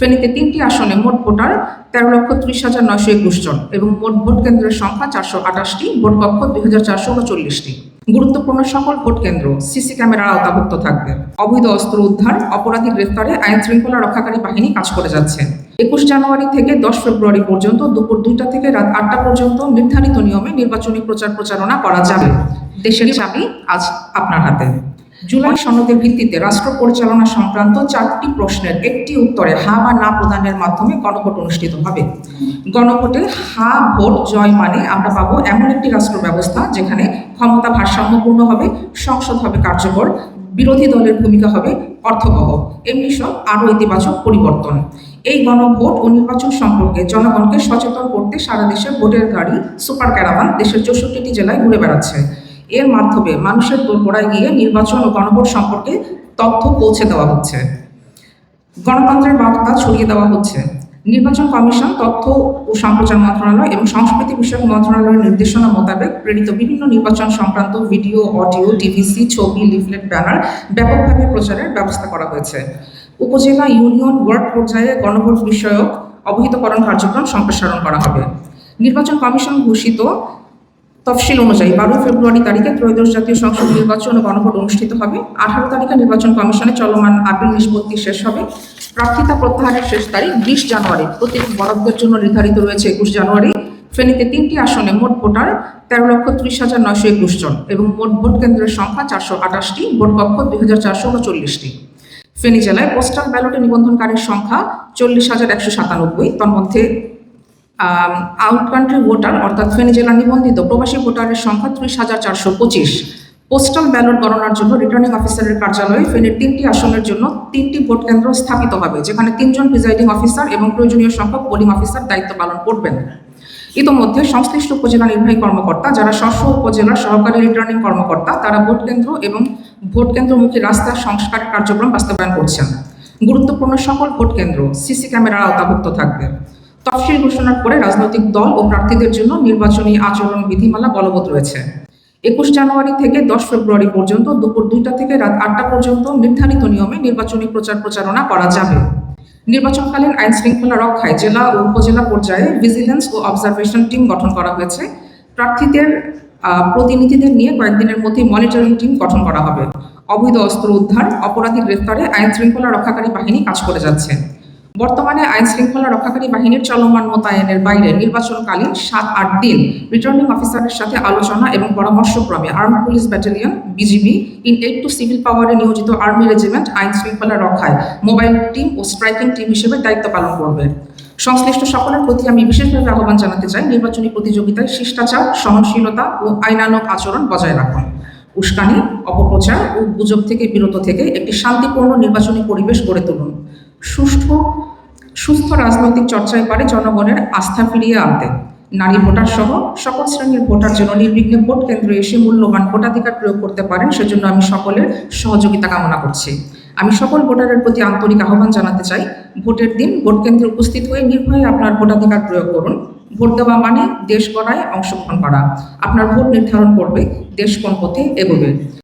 ফেনীতে তিনটি আসনে মোট ভোটার তেরো লক্ষ ত্রিশ হাজার নয়শো একুশ জন এবং মোট ভোট কেন্দ্রের সংখ্যা চারশো আঠাশটি, ভোট কক্ষ দুই হাজার চারশো উনচল্লিশটি। গুরুত্বপূর্ণ সকল ভোট কেন্দ্র, সিসি ক্যামেরার আওতাভুক্ত থাকবে। অবৈধ অস্ত্র উদ্ধার অপরাধী গ্রেফতারে আইন শৃঙ্খলা রক্ষাকারী বাহিনী কাজ করে যাচ্ছে। একুশ জানুয়ারি থেকে দশ ফেব্রুয়ারি পর্যন্ত দুপুর দুইটা থেকে রাত আটটা পর্যন্ত নির্ধারিত নিয়মে নির্বাচনী প্রচার প্রচারণা করা যাবে। দেশের চাবি আজ আপনার হাতে। জুলাই সনদের ভিত্তিতে রাষ্ট্র পরিচালনা সংক্রান্ত চারটি প্রশ্নের একটি উত্তরে হা বা না প্রদানের মাধ্যমে গণভোট অনুষ্ঠিত হবে। গণভোটে হা, ভোট, জয় মানে আমরা পাবো এমন একটি রাষ্ট্র ব্যবস্থা যেখানে ক্ষমতা ভারসাম্যপূর্ণ হবে, সংসদ হবে কার্যকর, বিরোধী দলের ভূমিকা হবে অর্থবহ। এমনি সব আরও ইতিবাচক পরিবর্তন। এই গণভোট ও নির্বাচন সম্পর্কে জনগণকে সচেতন করতে সারা দেশে ভোটের গাড়ি, সুপার ক্যারাভান দেশের চৌষট্টিটি জেলায় ঘুরে বেড়াচ্ছে। এর মাধ্যমে মানুষের দোরগোড়ায় গিয়ে নির্বাচন ও গণভোট সম্পর্কে তথ্য পৌঁছে দেওয়া হচ্ছে। গণতন্ত্রের বার্তা ছড়িয়ে দেওয়া হচ্ছে। নির্বাচন কমিশন তথ্য ও সম্প্রচার মন্ত্রণালয় এবং সংস্কৃতি বিষয়ক মন্ত্রণালয়ের নির্দেশনা মোতাবেক প্রেরিত বিভিন্ন নির্বাচন সংক্রান্ত ভিডিও, অডিও, টিভিসি, ছবি, লিফলেট, ব্যানার ব্যাপকভাবে প্রচারের ব্যবস্থা করা হয়েছে। উপজেলা ইউনিয়ন ওয়ার্ড পর্যায়ে গণভোট বিষয়ক অবহিতকরণ কার্যক্রম সম্প্রসারণ করা হবে। নির্বাচন কমিশন ঘোষিত তফসিল অনুযায়ী বারো ফেব্রুয়ারি তারিখে ত্রয়োদশ জাতীয় সংসদ নির্বাচন ও গণভোট অনুষ্ঠিত হবে। আঠারো তারিখে নির্বাচন কমিশনে চলমান আপিল নিষ্পত্তি শেষ হবে। প্রার্থিতা প্রত্যাহারের শেষ তারিখ বিশ জানুয়ারি। প্রতিটি বরাদ্দের জন্য নির্ধারিত রয়েছে একুশ জানুয়ারি। ফেনীতে তিনটি আসনে মোট ভোটার তেরো লক্ষ ত্রিশ হাজার নয়শো একুশ জন এবং মোট ভোট কেন্দ্রের সংখ্যা চারশো আঠাশটি, ভোট কক্ষ দুই হাজার চারশো উনচল্লিশটি। ফেনী জেলায় পোস্টাল ব্যালটে নিবন্ধনকারীর সংখ্যা চল্লিশ হাজার একশো সাতানব্বই। তন্মধ্যে আউট কান্ট্রি ভোটার অর্থাৎ ফেনী জেলা নিবন্ধিত প্রবাসী ভোটারের সংখ্যা ত্রিশ হাজার চারশো পঁচিশ। পোস্টাল ব্যালট গণনার জন্য রিটার্নিং অফিসারের কার্যালয়ে ফেনীর তিনটি আসনের জন্য তিনটি ভোট কেন্দ্র স্থাপিত হবে, যেখানে তিনজন প্রিজাইডিং অফিসার এবং প্রয়োজনীয় সংখ্যক পোলিং অফিসার দায়িত্ব পালন করবেন। ইতোমধ্যে সংশ্লিষ্ট উপজেলা নির্বাহী কর্মকর্তা যারা স্ব উপজেলার সহকারী রিটার্নিং কর্মকর্তা, তারা ভোট কেন্দ্র এবং ভোট কেন্দ্রমুখী রাস্তার সংস্কার কার্যক্রম বাস্তবায়ন করছেন। গুরুত্বপূর্ণ সকল ভোট কেন্দ্র, সিসি ক্যামেরার আওতাভুক্ত থাকবে। তফসিল ঘোষণার পরে রাজনৈতিক দল ও প্রার্থীদের জন্য নির্বাচনী আচরণ বিধিমালা বলবৎ রয়েছে। একুশ জানুয়ারি থেকে দশ ফেব্রুয়ারি পর্যন্ত দুপুর দুইটা থেকে রাত আটটা পর্যন্ত নির্ধারিত নিয়মে নির্বাচনী প্রচার প্রচারণা করা যাবে। নির্বাচনকালীন আইন শৃঙ্খলা রক্ষায় জেলা ও উপজেলা পর্যায়ে ভিজিলেন্স ও অবজারভেশন টিম গঠন করা হয়েছে। প্রার্থীদের প্রতিনিধিদের নিয়ে কয়েকদিনের মধ্যে মনিটরিং টিম গঠন করা হবে। অবৈধ অস্ত্র উদ্ধার, অপরাধী গ্রেফতারে আইন শৃঙ্খলা রক্ষাকারী বাহিনী কাজ করে যাচ্ছে। বর্তমানে আইন শৃঙ্খলা রক্ষাকারী বাহিনীর চলমান মোতায়েনের বাইরে নির্বাচনকালীন সাত, আট দিন রিটার্নিং অফিসারের সাথে আলোচনা এবং পরামর্শক্রমে arm police battalion BGB in aid to civil পাওয়ারে নিয়োজিত আর্মি রেজিমেন্ট আইন শৃঙ্খলা রক্ষায় মোবাইল টিম ও স্ট্রাইকিং টিম হিসেবে দায়িত্ব পালন করবে। সংশ্লিষ্ট সকলের প্রতি আমি বিশেষভাবে আহ্বান জানাতে চাই নির্বাচনী প্রতিযোগিতায় শিষ্টাচার, সহনশীলতা ও আইনানুগ আচরণ বজায় রাখুন। উস্কানি, অপপ্রচার ও গুজব থেকে বিরত থেকে একটি শান্তিপূর্ণ নির্বাচনী পরিবেশ গড়ে তুলুন। সুষ্ঠু, সুস্থ রাজনৈতিক চর্চায় পারে জনগণের আস্থা ফিরিয়ে আনতে। নারী ভোটার সহ সকল শ্রেণির ভোটার যেন নির্বিঘ্নে ভোট কেন্দ্রে এসে মূল্যবান ভোটাধিকার প্রয়োগ করতে পারেন, সেজন্য আমি সকলের সহযোগিতা কামনা করছি। আমি সকল ভোটারের প্রতি আন্তরিক আহ্বান জানাতে চাই, ভোটের দিন ভোট কেন্দ্রে উপস্থিত হয়ে নির্ভয়ে আপনার ভোটাধিকার প্রয়োগ করুন। ভোট দেওয়া মানে দেশ গড়ায় অংশগ্রহণ করা। আপনার ভোট নির্ধারণ করবে দেশ কোন পথে এগোবে।